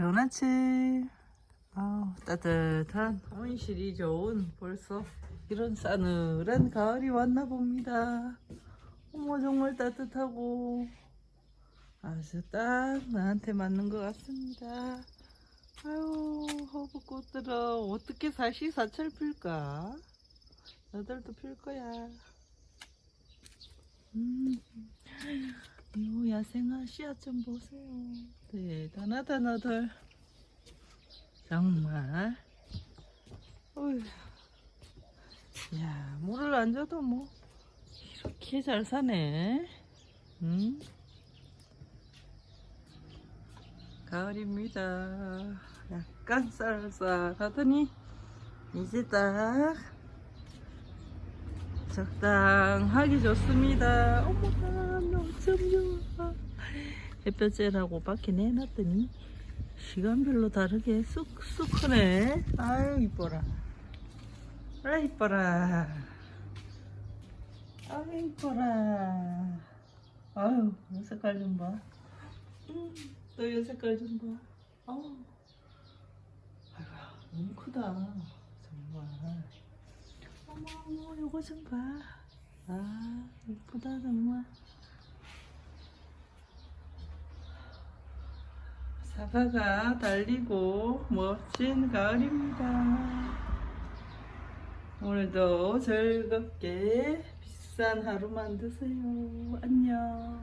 아침. 아우, 따뜻한 온실이 좋은 벌써 이런 싸늘한 가을이 왔나 봅니다. 어머, 정말 따뜻하고 아주 딱 나한테 맞는 것 같습니다. 아유, 허브꽃들아, 어떻게 사시사철 필까? 너들도 필 거야. 음, 이 야생화 씨앗 좀 보세요. 대단하다, 너들. 정말. 야, 물을 안 줘도 뭐, 이렇게 잘 사네. 응? 가을입니다. 약간 쌀쌀하더니, 이제 딱, 적당하게 좋습니다. 어머나, 너무 좋아. 햇볕 쬐라고 밖에 내놨더니, 시간별로 다르게 쑥쑥 크네. 아유, 이뻐라. 아, 이뻐라. 아유, 이뻐라. 아유, 이 색깔 좀 봐. 음, 또이 색깔 좀 봐. 아우. 아이고, 너무 크다. 정말. 어머, 어머, 요거 좀 봐. 아, 이쁘다, 정말. 사과가 달리고 멋진 가을입니다. 오늘도 즐겁게 비싼 하루 만드세요. 안녕.